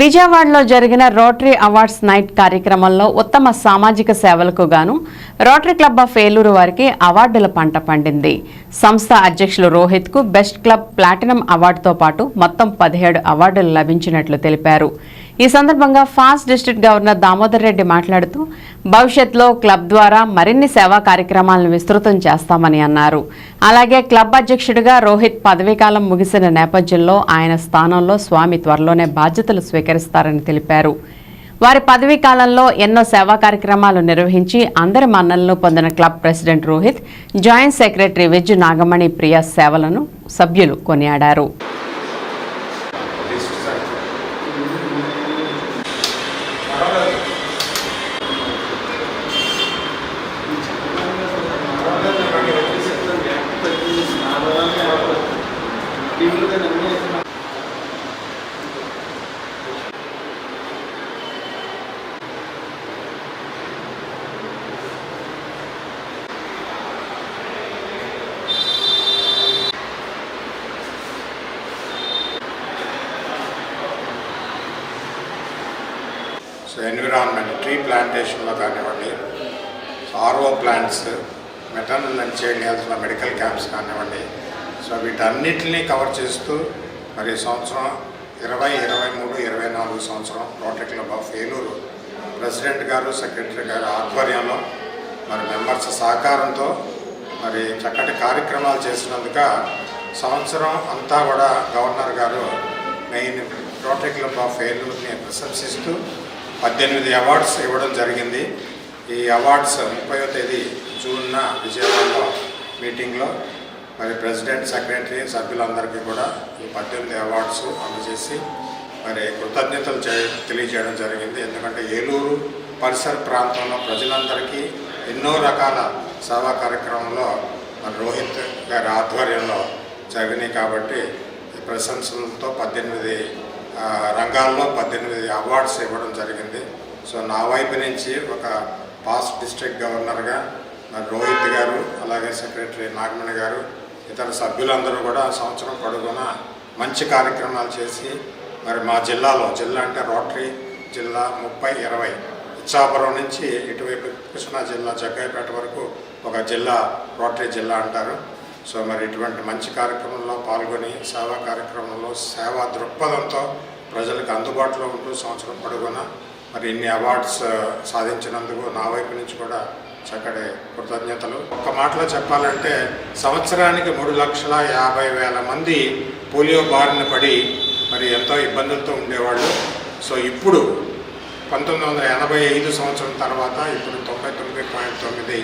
విజయవాడలో జరిగిన rotary awards night కార్యక్రమంలో ఉత్తమ సామాజిక సేవలకు గాను రోటరీ క్లబ్ ఆఫ్ ఏలూరు వారికి అవార్డుల పంట పండింది. సంస్థ అధ్యక్షులు రోహిత్కు బెస్ట్ క్లబ్ ప్లాటినం అవార్డుతో పాటు మొత్తం పదిహేడు అవార్డులు లభించినట్లు తెలిపారు. ఈ సందర్భంగా past district governor Damodar Reddy మాట్లాడుతూ భవిష్యత్లో క్లబ్ ద్వారా మరిన్ని సేవా కార్యక్రమాలను విస్తృతం చేస్తామని అన్నారు. అలాగే క్లబ్ అధ్యక్షుడిగా రోహిత్ పదవీకాలం ముగిసిన నేపథ్యంలో ఆయన స్థానంలో స్వామి త్వరలోనే బాధ్యతలు స్వీకరిస్తారని తెలిపారు. వారి పదవీ కాలంలో ఎన్నో సేవా కార్యక్రమాలు నిర్వహించి అందరి మన్నలను పొందిన club president Rohit joint secretary విజ్ నాగమణి ప్రియ సేవలను సభ్యులు కొనియాడారు సో ఎన్విరాన్మెంట్ ట్రీ ప్లాంటేషన్లో కానివ్వండి RO plants maternal and child హెల్త్లో medical camps కానివ్వండి. సో వీటన్నిటిని కవర్ చేస్తూ మరి సంవత్సరం ఇరవై ఇరవై మూడు ఇరవై నాలుగు సంవత్సరం rotary club of Eluru president గారు సెక్రటరీ గారు ఆధ్వర్యంలో మరి మెంబర్స్ సహకారంతో మరి చక్కటి కార్యక్రమాలు చేసినందుక సంవత్సరం అంతా కూడా గవర్నర్ గారు మెయిన్ రోటరీ క్లబ్ ఆఫ్ ఏలూరుని ప్రశంసిస్తూ పద్దెనిమిది అవార్డ్స్ ఇవ్వడం జరిగింది. ఈ అవార్డ్స్ ముప్పయో తేదీ జూన్న విజయవాడలో మీటింగ్లో మరి ప్రెసిడెంట్ సెక్రటరీ సభ్యులందరికీ కూడా ఈ పద్దెనిమిది అవార్డ్స్ అందజేసి మరి కృతజ్ఞతలు తెలియజేయడం జరిగింది. ఎందుకంటే ఏలూరు పరిసర ప్రాంతంలో ప్రజలందరికీ ఎన్నో రకాల సేవా కార్యక్రమంలో మరి రోహిత్ గారి ఆధ్వర్యంలో జరిగినాయి కాబట్టి ఈ ప్రశంసలతో పద్దెనిమిది రంగాల్లో పద్దెనిమిది అవార్డ్స్ ఇవ్వడం జరిగింది. సో నా వైపు నుంచి ఒక పాస్ట్ డిస్ట్రిక్ట్ గవర్నర్గా మరి రోహిత్ గారు అలాగే సెక్రటరీ నాగమణి గారు ఇతర సభ్యులందరూ కూడా సంవత్సరం పొడుగున మంచి కార్యక్రమాలు చేసి మరి మా జిల్లాలో జిల్లా అంటే రోటరీ జిల్లా ముప్పై ఇరవై ఇచ్చాపురం నుంచి ఇటువైపు కృష్ణా జిల్లా జగ్గాయపేట వరకు ఒక జిల్లా రోటరీ జిల్లా అంటారు. సో మరి ఇటువంటి మంచి కార్యక్రమంలో పాల్గొని సేవా కార్యక్రమంలో సేవా దృక్పథంతో ప్రజలకు అందుబాటులో ఉంటూ సంవత్సరం పొడుగునా మరి ఇన్ని అవార్డ్స్ సాధించినందుకు నా వైపు నుంచి కూడా చక్కటి కృతజ్ఞతలు. ఒక్క మాటలో చెప్పాలంటే సంవత్సరానికి మూడు లక్షల యాభై వేల మంది పోలియో బారిన పడి మరి ఎంతో ఇబ్బందులతో ఉండేవాళ్ళు. సో ఇప్పుడు పంతొమ్మిది వందల ఎనభై ఐదు సంవత్సరం తర్వాత ఇప్పుడు తొంభై తొమ్మిది పాయింట్ తొమ్మిది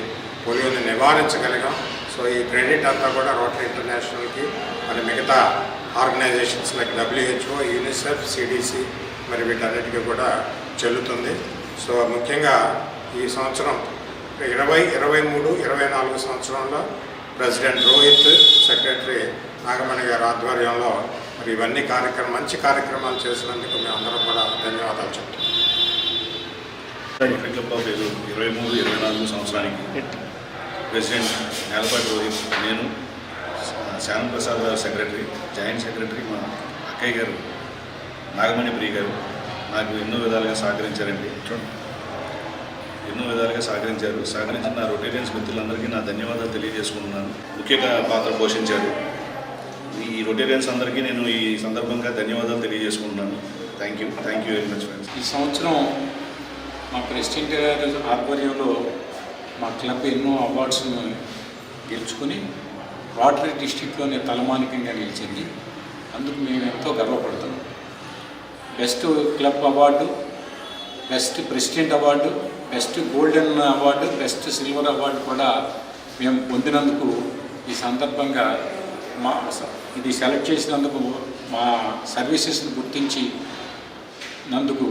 పోలియోని నివారించగలిగాం. సో ఈ క్రెడిట్ అంతా కూడా రోటరీ ఇంటర్నేషనల్కి మరి మిగతా organisations like WHO UNICEF CDC మరి వీటన్నిటికీ కూడా చెల్లుతుంది. సో ముఖ్యంగా ఈ సంవత్సరం ఇరవై ఇరవై మూడు ఇరవై నాలుగు సంవత్సరంలో ప్రెసిడెంట్ రోహిత్ సెక్రటరీ నాగమణి గారి ఆధ్వర్యంలో మరి ఇవన్నీ కార్యక్రమం మంచి కార్యక్రమాలు చేసినందుకు మేము అందరం కూడా ధన్యవాదాలు చెప్తాం ఇరవై మూడు ఇరవై నాలుగు సంవత్సరానికి ప్రెసిడెంట్ నేలపాటి రోహిత్ నేను శ్యామప్రసాద్ గారు సెక్రటరీ జాయింట్ సెక్రటరీ మా అక్కయ్య గారు నాగమణి ప్రియ గారు నాకు ఎన్నో విధాలుగా సహకరించారండి. ఎన్నో విధాలుగా సహకరించారు. సహకరించిన నా రొటేరియన్స్ మిత్రులందరికీ నా ధన్యవాదాలు తెలియజేసుకుంటున్నాను. ముఖ్యంగా పాత్ర పోషించారు. ఈ రొటేరియన్స్ అందరికీ నేను ఈ సందర్భంగా ధన్యవాదాలు తెలియజేసుకుంటున్నాను. Thank you thank you very much friends ఈ సంవత్సరం మా ప్రెసిడెంట్ గారి ఆధ్వర్యంలో మా క్లబ్ ఎన్నో అవార్డ్స్ను గెలుచుకుని రోటరీ డిస్టిక్లోనే తలమానికంగా నిలిచింది. అందుకు మేము ఎంతో గర్వపడుతున్నాం. Best club award best president award best golden award best silver award కూడా మేము పొందినందుకు ఈ సందర్భంగా మా ఇది సెలెక్ట్ చేసినందుకు మా సర్వీసెస్ని గుర్తించి నందుకు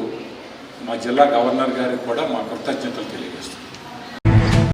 మా జిల్లా గవర్నర్ గారికి కూడా మా కృతజ్ఞతలు తెలియజేస్తున్నాం.